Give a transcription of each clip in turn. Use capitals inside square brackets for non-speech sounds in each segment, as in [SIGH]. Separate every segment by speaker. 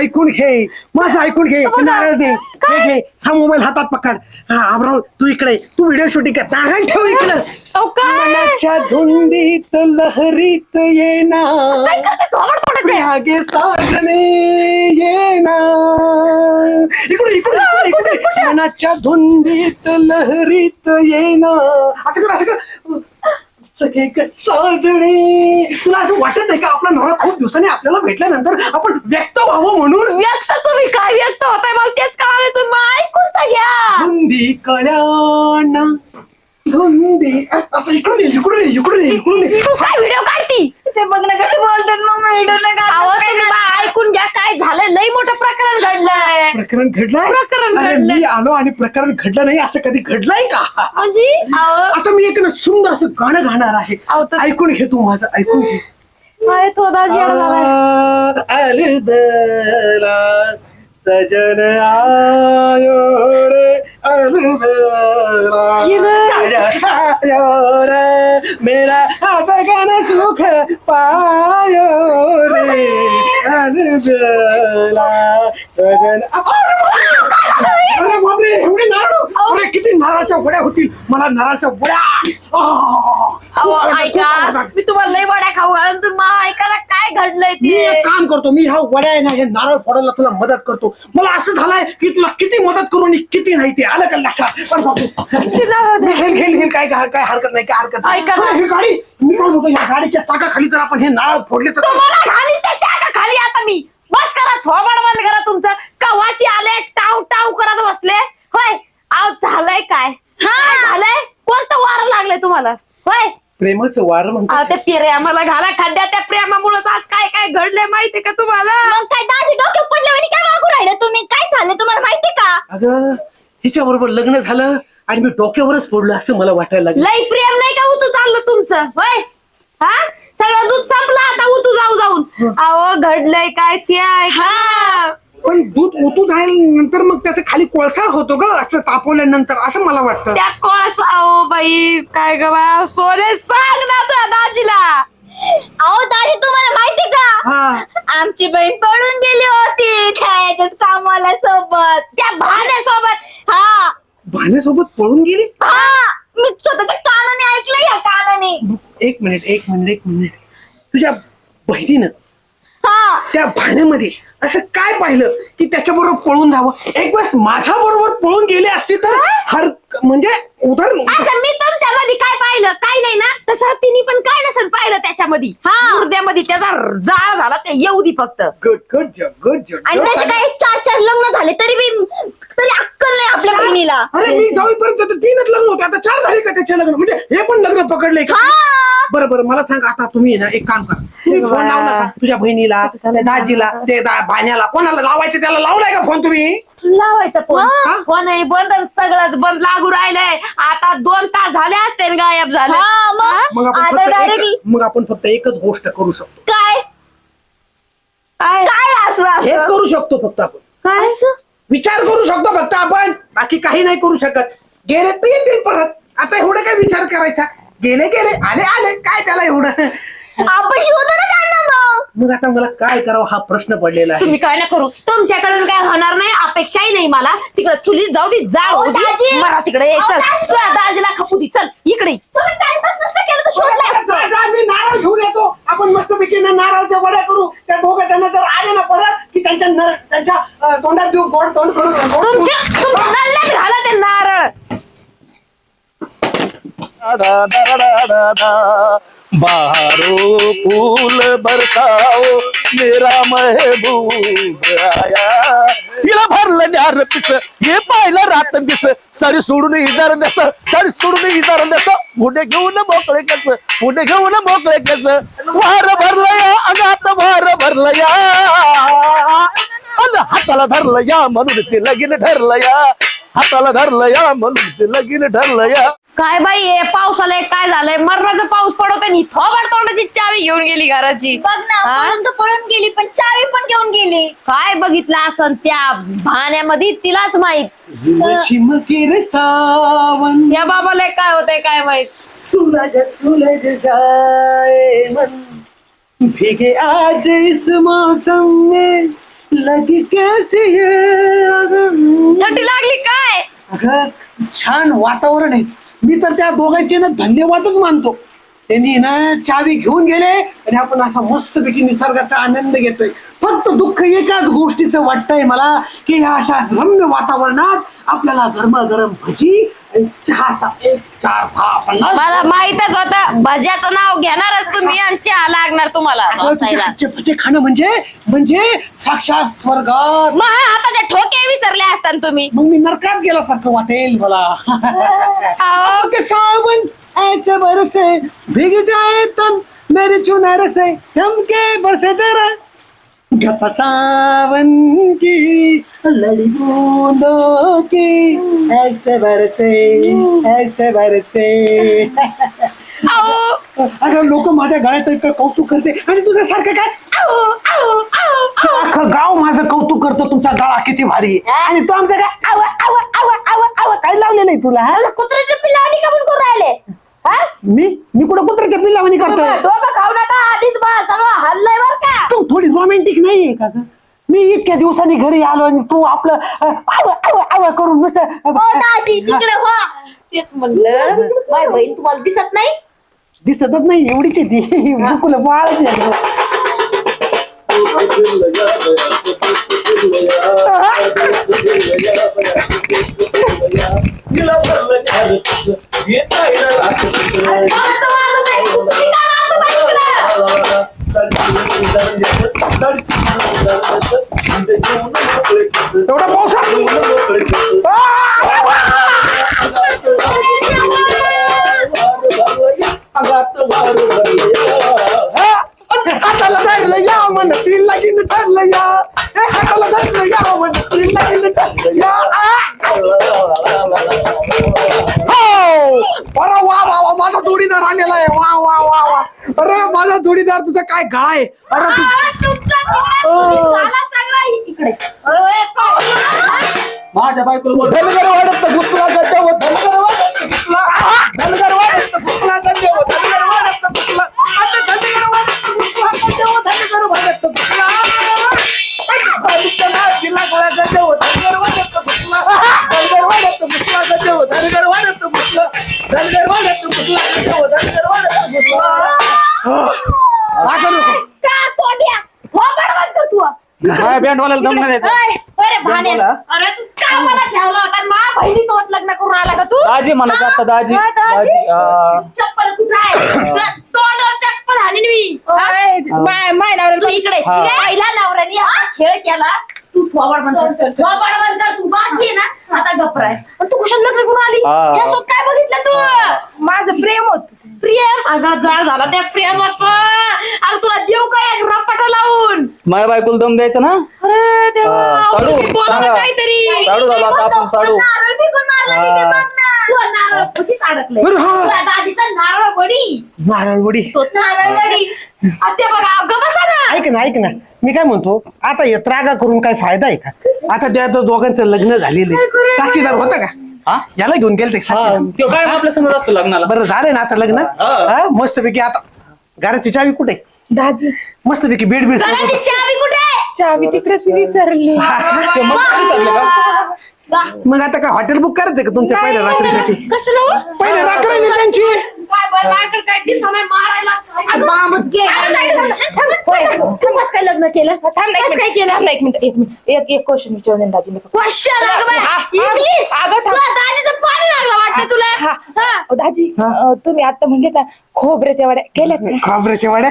Speaker 1: ऐकून घे. माझं ऐकून घे. नारळ दे. घे घे. हा मोबाईल हातात पकड. हा आमराव तू इकडे. तू व्हिडिओ शूटिंग कर. नारळ ठेव इकडे.
Speaker 2: अहो, काय?
Speaker 1: मनाच्या धुंदीत लहरीत येना
Speaker 2: काय करते?
Speaker 1: मागे साजणे येना इकडे इकडे इकडे इकडे मनाच्या धुंदीत लहरीत येना असं कर असं कर. सगळे साजणे. तुला असं वाटत नाही का आपला नवरा खूप दिवसांनी आपल्याला भेटल्यानंतर आपण व्यक्त व्हावं म्हणून?
Speaker 2: व्यक्त तुम्ही काय व्यक्त होताय? मला तेच कळाले तुम्ही मग ऐकून तर घ्या.
Speaker 1: धुंदी कळ्याना धुंदी. असं इकडून ये इकडून ये इकडून ये इकडून ये.
Speaker 2: तू काय व्हिडिओ काढती?
Speaker 3: ते बघ ना कसे बोलतात मग व्हिडिओ
Speaker 2: अहो तुम्ही बा ऐकून घ्या काय झालंय लई मोठं प्रकरण घडलंय
Speaker 1: प्रकरण घडलंय?
Speaker 2: प्रकरण
Speaker 1: अरे
Speaker 2: घडलंय.
Speaker 1: मी आलो आणि प्रकरण घडलं नाही असं कधी घडलंय का?
Speaker 2: म्हणजे अहो.
Speaker 1: आता मी एक ना सुंदर असं गाणं गाणार आहे.
Speaker 2: अहो, तर-
Speaker 1: ऐकून घे तू माझं ऐकून घे. अलबला सजन आयो रे अलबला. सजन आयो रे मेरा अटकन सुख पायो रे. एवढे नारळ. अरे किती नारळाच्या वड्या होतील? मला नारळाच्या वड्या.
Speaker 2: ऐका. मी तुम्हाला लई वड्या खाऊ घालून तुम्ही मा- ऐकायला काय घडलंय
Speaker 1: मी
Speaker 2: ते?
Speaker 1: एक काम करतो मी ह्या वड्या आहे ना हे नारळ फोडायला तुला मदत करतो. मला असं झालंय की तुला किती मदत करू आणि किती नाही ते आलं का लक्षात? पण बाबू मी घेईल घेईल घेईल काय काय काय हरकत नाही काय हरकत नाही.
Speaker 2: ऐका ना.
Speaker 1: अरे, ही गाडी मी काय म्हणतो या गाडीच्या चाकाखाली जर आपण हे नारळ फोडले तर
Speaker 2: तुम्हाला त्याच्या मी बस करा थोबड बंद करा तुमचं. कवाची आले टाव टाव करत बसले. होय अहो झालंय काय? काय झालंय? कोणतं वार लागलंय तुम्हाला? होय.
Speaker 1: प्रेमाचं वार
Speaker 2: अहो
Speaker 1: म्हणतो
Speaker 2: त्या प्रेमाला घाला. खड्ड्या त्या प्रेमामुळेच आज काय काय घडलंय माहितीये का तुम्हाला?
Speaker 3: मग काय दाजी डोक्यात पडले आणि काय मागू राहिले तुम्ही? काय झालं तुम्हाला माहिती का?
Speaker 1: अगं हिच्या बरोबर लग्न झालं आणि मी डोक्यावरच पडलो असं मला वाटायला लागलं.
Speaker 2: लई प्रेम नाही का उतू चाललं तुमचं? होय. हा? सगळं दूध संपलं आता उतू जाऊ जाऊन. अहो घडलंय काय ते ऐका
Speaker 1: पण दूध ओतू नंतर मग त्याचं खाली कोळसा होतो ग असं तापवल्यानंतर असं मला वाटतं.
Speaker 2: त्या कोळसा अहो बाई काय ग बा सोने सांग ना तुझ्या दाजीला.
Speaker 3: अहो दाजी तुम्हाला माहिती का?
Speaker 1: हा.
Speaker 3: आमची बहीण पळून गेली होती त्या याच्याच कामाला सोबत.
Speaker 2: त्या भाण्यासोबत.
Speaker 3: हा.
Speaker 1: भाण्यासोबत पळून गेली?
Speaker 3: हा. मी स्वतःच्या कानाने ऐकलं या कानाने
Speaker 1: एक मिनिट एक मिनिट एक मिनिट. तुझ्या बहिणीनं
Speaker 3: हा.
Speaker 1: त्या भाण्यामध्ये असं काय पाहिलं की त्याच्याबरोबर पळून जावं एक वेळेस माझ्या बरोबर पळून गेले असते तर हर म्हणजे उदार
Speaker 2: असं मी तुमच्या मध्ये काय पाहिलं? काय नाही ना? तसं तिने पण काय नसेल पाहिलं त्याच्यामध्ये
Speaker 3: हा.
Speaker 2: हृदयामध्ये त्याचा जाळ झाला ते येऊ दे फक्त.
Speaker 1: गुड गुड जग गुड
Speaker 3: आणि त्याचे काय चार चार लग्न झाले तरी बी तरी अक्कल नाही आपल्या बहिणीला.
Speaker 1: अरे मी जाऊपर्यंत तर तीनच लग्न होते. आता चार झाले का त्याचे लग्न? म्हणजे हे पण लग्न पकडले का?
Speaker 3: हा.
Speaker 1: बरं बरं मला सांग आता तुम्ही ना एक काम करा. तुम्ही फोन लावला का तुझ्या बहिणीला दाजीला ते दा- भाण्याला कोणाला लावायचं त्याला लावलाय का फोन तुम्ही?
Speaker 2: लावायचं फोन
Speaker 1: हा?
Speaker 2: फोन आहे बंद आणि सगळंच बंद लागू राहिलंय. आता दोन तास झाले असते आणि गायब झाले.
Speaker 3: हा
Speaker 1: मग?
Speaker 3: मग
Speaker 1: आपण
Speaker 3: आता
Speaker 1: फक्त
Speaker 3: डायरेक्ट
Speaker 1: एक- मग आपण फक्त एकच गोष्ट करू शकतो.
Speaker 3: काय?
Speaker 2: काय?
Speaker 3: काय असं
Speaker 1: हेच
Speaker 3: असं?
Speaker 1: करू शकतो फक्त आपण.
Speaker 2: काय?
Speaker 1: विचार करू शकतो फक्त आपण. बाकी काही नाही करू शकत. गेले तर येतील परत. आता एवढं काय विचार करायचा? गेले गेले आले आले. काय त्याला एवढं?
Speaker 3: आपण शोधू ना त्यांना मग
Speaker 1: आता मला काय करावं हा प्रश्न पडलेला आहे
Speaker 2: तुम्ही काय ना करू तुमच्याकडून काय होणार नाही अपेक्षाही नाही मला तिकडे चुलीत जाऊ दे जा दे.
Speaker 3: दाजी.
Speaker 2: मला तिकडे यायचं
Speaker 3: दाजी.
Speaker 2: तुझ्या दाजीला खपू दे चल इकडे ये.
Speaker 3: तुम्ही टाइमपास नसतं केलं तर शोधलं असतं.
Speaker 1: जा, जा, मी नारळ घेऊन येतो आपण मस्त पैकी नारळाच्या वड्या करू त्या दोघं त्यांना जर आले ना परत की त्यांच्या नर त्यांच्या अं, तोंडात देऊ गोड तोंड करू गोड करू.
Speaker 2: तुमच्या तुमच्या नळण्यात घाला ते नारळ
Speaker 4: da da da da da da बहारो फूल बरसाओ मेरा महबूब आया हिला भरलं न्यार पिस हे पाहिलं रात दिस. सरी सोडून इदार नस. सरी सोडून इदार नस. पुढे घेऊन मोकळे कस. पुढे घेऊन मोकळे कस. वार भरलं या अगात वार भरलं या. अन हाताला धरलं या म्हणून ते लगीन ठरलं या. हाताला धरलं या म्हणून ते लगीन ठरलं या.
Speaker 2: काय बाई हे पावसाला एक काय झालंय? मरणाचा पाऊस पडवते आणि थोबाड तोंडाची चावी घेऊन गेली घराची.
Speaker 3: बघ ना
Speaker 2: हा?
Speaker 3: पळून तर पळून गेली पण चावी पण घेऊन गेली.
Speaker 2: काय बघितलं असं त्या भाण्यामध्ये? तिलाच माहीत.
Speaker 1: चिमकी रे सावन
Speaker 2: या बाबाला काय होतंय काय माहीत?
Speaker 1: सुलझ सुलझ जाए मन. भीगे आज इस मौसम में लगी कैसी है
Speaker 3: थंडी लागली काय?
Speaker 1: अगं छान वातावरण आहे. मी तर त्या दोघांचे ना धन्यवादच मानतो. त्यांनी ना चावी घेऊन गेले आणि आपण असा मस्तपैकी निसर्गाचा आनंद घेतोय. फक्त दुःख एकाच गोष्टीचं वाटतंय मला की ह्या अशा रम्य वातावरणात आपल्याला गरमागरम भजी आणि चहाचा एक चार सहा पन्नास
Speaker 3: मला माहितच होतं. भज्याचं नाव घेणारच तुम्ही आणि चहा लागणार तुम्हाला.
Speaker 1: अगं, तुझ्या
Speaker 3: बसायला.
Speaker 1: हातचे भजे खाणं म्हणजे म्हणजे साक्षात स्वर्गात.
Speaker 3: मग हा हाताचे ठोके विसरले असताना तुम्ही.
Speaker 1: मग मी नरकात गेल्यासारखं वाटेल मला. [LAUGHS]
Speaker 3: अहो,
Speaker 1: सावन ऐसे बरसे भीग जाए तन मेरे चुनर से चमके बरसे जरा. गप सावन की लड़ी बूंदों की ऐसे बरसे ऐसे बरसे. अगं लोक माझ्या गळ्यात इतकं कौतुक करते. आणि तुझं सारखं काय. अख्खं गाव माझं कौतुक करतं तुमचा गळा किती भारी. आहे. आणि तो आमचा काय? आव आव आव आव आव काय लावलेलं आहे तुला हा?
Speaker 3: कुत्र्याचे पिल्लावणी का म्हणून करून राहिले? हा?
Speaker 1: मी? मी कुठं कुत्र्याच्या पिल्लावानी करतोय
Speaker 3: डोकं खाऊ नका आधीच बा सगळं हल्लय बर का
Speaker 1: तू थोडी रोमॅन्टिक नाहीये का ग? मी इतक्या दिवसांनी घरी आलो आणि तू आपलं अ, आव आव आव करून नुसतं
Speaker 3: हो दाजी तिकडे हो तेच म्हणलं बाय बहीण तुम्हाला दिसत नाही
Speaker 1: दिसतच नाही एवढीच आहे ती आहे? [LAUGHS] आलेला आहे. वा वा वा वा. अरे माझा जोडीदार तुझा काय गळा आहे? अरे तू
Speaker 3: हा, तुमचा तिकडे तुम्ही झाला सगळा इकडे. ओय, ओय, काय?
Speaker 4: माझ्या बायकोला बोल धनगर वाढत धनगर वाढत धनगर
Speaker 3: होता आणि माझ्या बहिणीसोबत लग्न करून आला का तू?
Speaker 4: दाजी म्हणायचं आता दाजी.
Speaker 3: हा, दाजी?
Speaker 4: दाजी, आ.
Speaker 3: चप्पल कुठं आहे? [COUGHS] तोंडावर चप्पल हाणीन मी हा? तू इकडे.
Speaker 4: हा.
Speaker 3: पहिला नवऱ्याने हा खेळ केला. तू थोबाड बंद कर. थोबाड बंद कर. तू बाकी आहे ना आता पण तू कुशल लग्न करून आली?
Speaker 4: हा.
Speaker 3: काय बघितलं तू?
Speaker 2: माझं प्रेम होत.
Speaker 3: प्रेम. अगं जाळ झाला त्या प्रेमाचं. अगं तुला देऊ काय एक रपाटा लावून?
Speaker 4: माझ्या बायकोला दम द्यायचा ना?
Speaker 3: अरे देवा
Speaker 4: हा, साडू.
Speaker 3: काहीतरी.
Speaker 4: साडू झाला आता आपण, साडू.
Speaker 3: नारळ फेकून मारला तिथे
Speaker 4: हा.
Speaker 3: बघ ना. तू नारळ कुशीत अडकले?
Speaker 1: बरं, हा.
Speaker 3: तुझ्या दाजीचा नारळ वडी.
Speaker 1: नारळवडी.
Speaker 3: तो नारळ वडी. आ, ते बघा अगं बसा ना.
Speaker 1: ऐक ना ऐक ना. मी काय म्हणतो आता हे त्रागा करून काय फायदा आहे का? आता त्या दो- दोघांचं लग्न झालेलं आहे. साक्षीदार होता का?
Speaker 4: हा?
Speaker 1: याला घेऊन गेले ते
Speaker 4: हा,
Speaker 1: साक्षीदार
Speaker 4: त्यो काय आपल्यासमोर असतो लग्नाला?
Speaker 1: बरं झालंय ना आता लग्न?
Speaker 4: हा.
Speaker 1: हा मस्तपैकी आता. घराची चावी कुठे?
Speaker 2: दाजी.
Speaker 1: मस्तपैकी बेड बीड
Speaker 3: चावी कुठे? आहे?
Speaker 2: चावी तिकडेच विसरली.
Speaker 4: त्यो मग विसरले का?
Speaker 3: वा.
Speaker 1: मग आता काय हॉटेल बुक करायचं का तुमच्या पहिल्या रात्रीसाठी?
Speaker 3: कशाला हो?
Speaker 1: पहिले रात्र आहे ना त्यांची
Speaker 3: काय बरं माझ्याकडे काय दिसत नाही मारायला. अगं, बामच घे. होय, तू कसं काय लग्न केलं?
Speaker 2: थांब ना एक
Speaker 3: कसं काय
Speaker 2: मिनिट
Speaker 3: केलं?
Speaker 2: ना एक मिनिट एक मिनिट. एक एक क्वेश्चन विचारून दाजीने
Speaker 3: क्वेश्चन अगं बाई,
Speaker 2: हा, हा.
Speaker 3: इंग्लिश
Speaker 2: अगं, थांब.
Speaker 3: तुला दाजीचं पाणी लागलं वाटतं तुला.
Speaker 2: हा.
Speaker 3: हा.
Speaker 2: दाजी
Speaker 1: हा.
Speaker 2: अं, तुम्ही आता म्हणजे का खोबऱ्याच्या वड्या केल्यात का?
Speaker 1: खोबऱ्याच्या वड्या?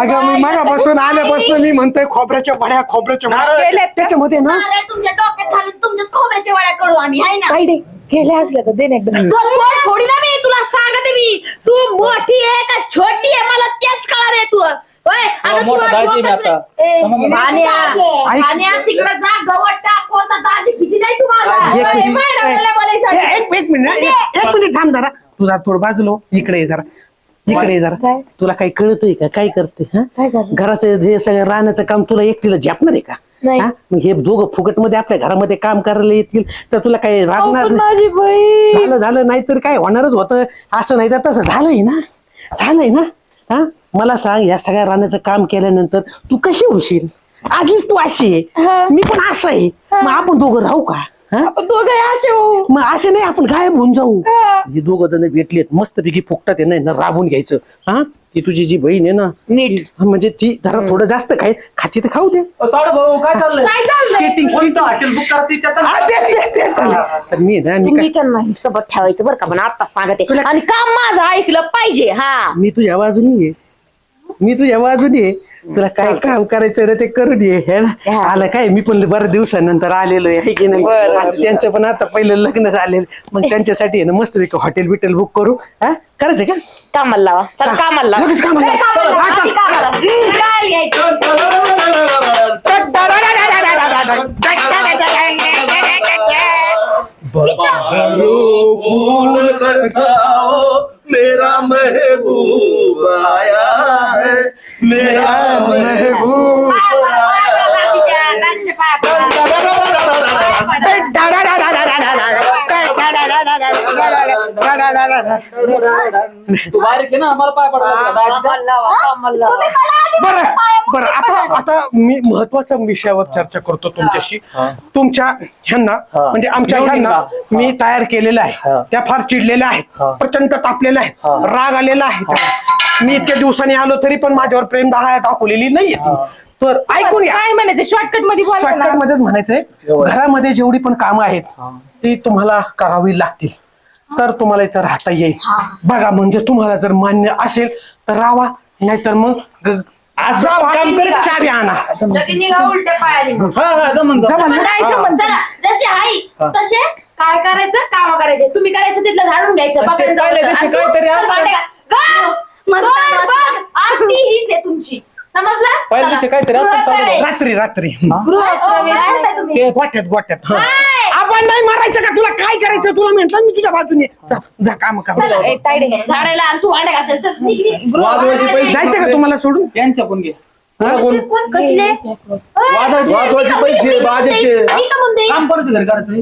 Speaker 1: अगं मी मागापासून आल्यापासून मी म्हणतोय खोबऱ्याच्या वड्या खोबऱ्याच्या वड्या.
Speaker 2: केल्यात का?
Speaker 1: त्याच्यामध्ये ना
Speaker 3: तुमच्या डोक्यात घालून तुमच्याच खोबऱ्याच्या वड्या करू आम्ही आहे ना?
Speaker 2: केल्या असल्या तर दे ना एकदम.
Speaker 3: तू तोड फोडी ना मी तुला सांगते मी. तू मोठी आहे का छोटी आहे? मला तेच कळणार आहे तू. होय? अगं
Speaker 4: मोठा
Speaker 3: तू
Speaker 4: दाजी मी आता. समजलं ना?
Speaker 1: ऐक.
Speaker 3: भाण्या तिकडे जा गवत टाक कोणता दाजी भिजी नाही तुम्हाला?
Speaker 1: एक
Speaker 3: होय,
Speaker 1: मिनिट.
Speaker 3: माझ्या नवऱ्याला बोलायचं.
Speaker 1: ए, एक एक मिनिट. एक एक मिनिट थांब जरा. तू जरा थोडं बाजूलो इकडे ये जरा. इकडे ये जरा.
Speaker 2: काय?
Speaker 1: तुला काही कळतंय का? काय करते हा?
Speaker 2: काय झालं?
Speaker 1: घराचं जे सगळं राहण्याचं काम तुला एकटीला झेपणार आहे का?
Speaker 2: नाही.
Speaker 1: हा? मग हे दोघं फुकटमध्ये आपल्या घरामध्ये काम करायला येतील तर तुला काही
Speaker 2: अहो,
Speaker 1: रागणार
Speaker 2: पण
Speaker 1: नाही?
Speaker 2: माझी बहीण!
Speaker 1: झालं झालं नाहीतर काय होणारच होतं. असं नाही तर तसं झालंय ना? झालंय ना? हा? मला सांग या सगळ्या राहण्याचं काम केल्यानंतर तू कशी होशील? आधी तू अशी आहे. मी पण असं आहे. मग आपण दोघं राहू का? हा?
Speaker 2: आपण दोघे असे हो
Speaker 1: मग असे नाही आपण गायब होऊन जाऊ. हे. दोघं जण भेटलेत मस्तपैकी फुकटात आहे ना राबून घ्यायचं. हा? ती तुझी जी बहीण आहे ना
Speaker 2: नीट.
Speaker 1: म्हणजे ती जरा थोडं जास्त खाय खाती तर खाऊ दे.
Speaker 4: साडू भाऊ काय चाललंय?
Speaker 2: काय चाललंय?
Speaker 4: Skating कोणतं? हॉटेल बुक करायचं विचारता
Speaker 1: हा,
Speaker 4: ना?
Speaker 1: ते- ते- ते चालेल. तर मी ना मी
Speaker 2: तुम्ही
Speaker 1: काय-
Speaker 2: त्यांना हिस्साबत ठेवायचं बरं का पण आता सांगते. आणि काम माझं ऐकलं पाहिजे हा.
Speaker 1: मी तुझ्या बाजूनी आहे. मी तुझ्या बाजूनी आहे. तुला काय काम करायचं रे ते करून ये हे ना
Speaker 2: हा.
Speaker 1: आलं काय मी पण बऱ्याच दिवसानंतर आलेलो आहे की नाही आता त्यांचं पण आता पहिलं लग्न झालेलं मग त्यांच्यासाठी आहे ना मस्त हॉटेल बिटेल बुक करू हा करायचं का
Speaker 2: कामाला लावा चला कामाला लावा
Speaker 1: लगेच कामाला लावा.
Speaker 2: ए, कामाला लावा,
Speaker 1: हा, चल.
Speaker 2: आधी कामाला. काय घ्यायचं?
Speaker 4: बहारो फूल बरसाओ मेरा महबूब आया है मेरा महबूब
Speaker 2: पाया पडा,
Speaker 4: तू ना आम्हाला पाय
Speaker 1: बरं बरं आता आता मी महत्त्वाच्या विषयावर चर्चा करतो तुमच्याशी तुमच्या ह्यांना म्हणजे आमच्या ह्यांना मी तयार केलेल्या आहे त्या फार चिडलेल्या आहेत प्रचंड तापलेल्या आहेत राग आलेला आहे मी इतक्या दिवसांनी आलो तरी पण माझ्यावर प्रेम दहा दाखवलेली नाहीये ती. तर ऐकून या
Speaker 2: काय म्हणायचं शॉर्टकटमध्ये बोला
Speaker 1: शॉर्टकट मध्येच म्हणायचंय घरामध्ये जेवढी पण कामं आहेत ती तुम्हाला करावी लागतील तर तुम्हाला इथं राहता येईल बघा म्हणजे तुम्हाला जर मान्य असेल तर राहा नाहीतर मग ग- जावा
Speaker 4: काम
Speaker 2: करीत
Speaker 1: चावी आणा
Speaker 2: जगी निघा उलट्या पायाने मग.
Speaker 4: हा हा जमन
Speaker 1: जमन ना?
Speaker 2: जायचं पण चला जसे आई तसे काय करायचं काम करायचे तुम्ही करायचं तिथलं झाडून घ्यायचं आणि तू
Speaker 4: काहीतरी.
Speaker 2: भांडे बघ. बघ. आरती हीच आहे तुमची समजलं चला.
Speaker 4: काहीतरी.
Speaker 1: रात्री रात्री
Speaker 2: गृहप्रवेश. काय करताय तुम्ही?
Speaker 4: ते
Speaker 1: गोट्यात गोट्यात हा. आपण नाही मारायचं का? तुला काय करायचं? तुला म्हंटल मी तुझ्या बाजूने. जा, जा काम कर.
Speaker 2: चला, ए, तायडे. झाडायला आणि तू भांडे घासायला चल, निघ, निघ.
Speaker 4: वाजवायचे पैसे.
Speaker 1: जायचं का तुम्हाला सोडून?
Speaker 4: यांच्याकडून घे.
Speaker 2: कोण? कसले?
Speaker 4: वाजवायचे वाजवायचे पैसे
Speaker 2: का म्हणते
Speaker 4: काम करायचं घरी करायचं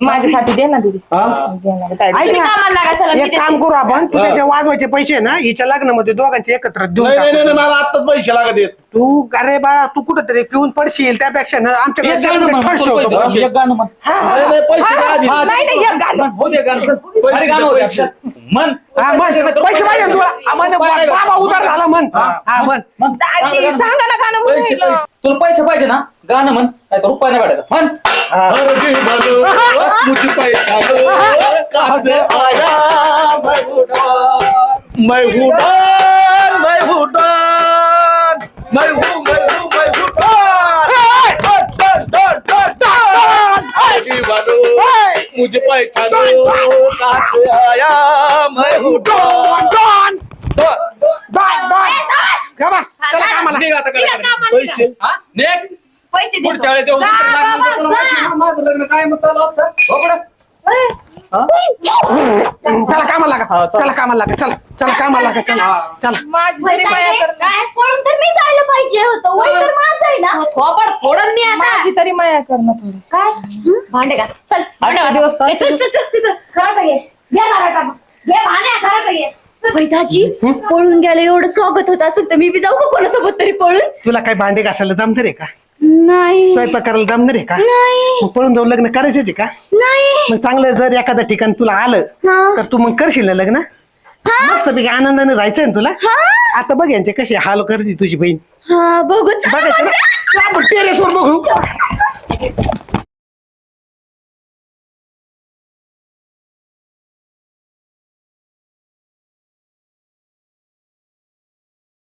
Speaker 5: माझ्यासाठी दे ना दीदी
Speaker 4: हा
Speaker 2: तुम्ही
Speaker 1: ऐक
Speaker 2: कामाला लागा, चला,
Speaker 1: ना
Speaker 2: मी
Speaker 1: एक
Speaker 2: देते.
Speaker 1: काम करू आपण तू त्याचे वाजवायचे पैसे ना हिच्या लग्नामध्ये दोघांचे एकत्र देऊन
Speaker 6: नाही नाही
Speaker 1: टाकू.
Speaker 6: नाही मला आत्ताच पैसे लागत आहेत
Speaker 1: तू अरे बाळा तू कुठंतरी पिऊन पडशील त्यापेक्षा ना आमच्याकडे
Speaker 4: एक गाणं म्हण,
Speaker 1: फर्स्ट ठेवतो
Speaker 4: पैसे. एक गाणं म्हण.
Speaker 6: नाही नाही पैसे द्या आधी.
Speaker 4: हा,
Speaker 5: नाही, नाही, एक गाणं.
Speaker 4: हो दे गाणं. होते
Speaker 6: पैसे.
Speaker 1: हा म्हण पैसे पाहिजे तुला. आम्हाला बाबा उधार झाला हा. म्हण.
Speaker 5: दाजी सांगा ना गाणं
Speaker 6: पैसे
Speaker 4: तुला पैसे पाहिजे ना? गाणं म्हण. नाही तर रुपये नाही काढायचा म्हण.
Speaker 6: हर जी भलो मुझ पैसा लो कहाँ से आया मैं हूँ डॉन मैं हूँ डॉन मैं हूँ. डॉन मैं हूँ मैं हूँ मैं हूँ Don Don Don. Don Don. हर जी भलो मुझ पैसा लो कहाँ से आया मैं हूँ Don
Speaker 1: Don
Speaker 6: Don
Speaker 1: Don Don का बस चला कामाला
Speaker 4: निघ आता
Speaker 2: निघा,
Speaker 4: काय
Speaker 2: कामाला.
Speaker 6: पैसे
Speaker 4: हा? निघ.
Speaker 2: पैसे देतो.
Speaker 4: पुढच्या वेळेस येऊन
Speaker 2: जा, बाबा, जा.
Speaker 4: माझं- लग्न काय चालू असतं हो बरं?
Speaker 1: चला कामाला लागा. चला. कामाला लागा. चला चला कामाला लागा. चला चला.
Speaker 5: माझी तरी माया कर
Speaker 3: काय पळून तर मी जायला पाहिजे होतं. वय तर माझं आहे ना.
Speaker 2: थोपड फोडून मी आता.
Speaker 5: माझी तरी माया कर ना थोडी
Speaker 2: काय? भांडे घास. चल. भांडे घास.
Speaker 4: दिवस,
Speaker 2: ए, चल, चल, चल. घरात घे घे घरात घे भांड्या घरात घे
Speaker 3: दाजी पळून गेलं एवढं स्वागत होत असेल तर मी बी जाऊ का कोणासोबत तरी पळून?
Speaker 1: तुला काय भांडे घासायला जमणार आहे का?
Speaker 3: नाही.
Speaker 1: स्वयंपाक करायला जमणार आहे का?
Speaker 3: नाही.
Speaker 1: मग पळून जाऊन लग्न करायचंच आहे का?
Speaker 3: नाही.
Speaker 1: मग चांगलं जर एखादं ठिकाण तुला आलं तर तू मग करशील ना लग्न? मस्त पैकी आनंदाने जायचं ना तुला? आता बघ यांचे कसे हाल करते तुझी बहीण.
Speaker 3: हा बघू. चला
Speaker 1: बघायचं टेरेसवर बघू.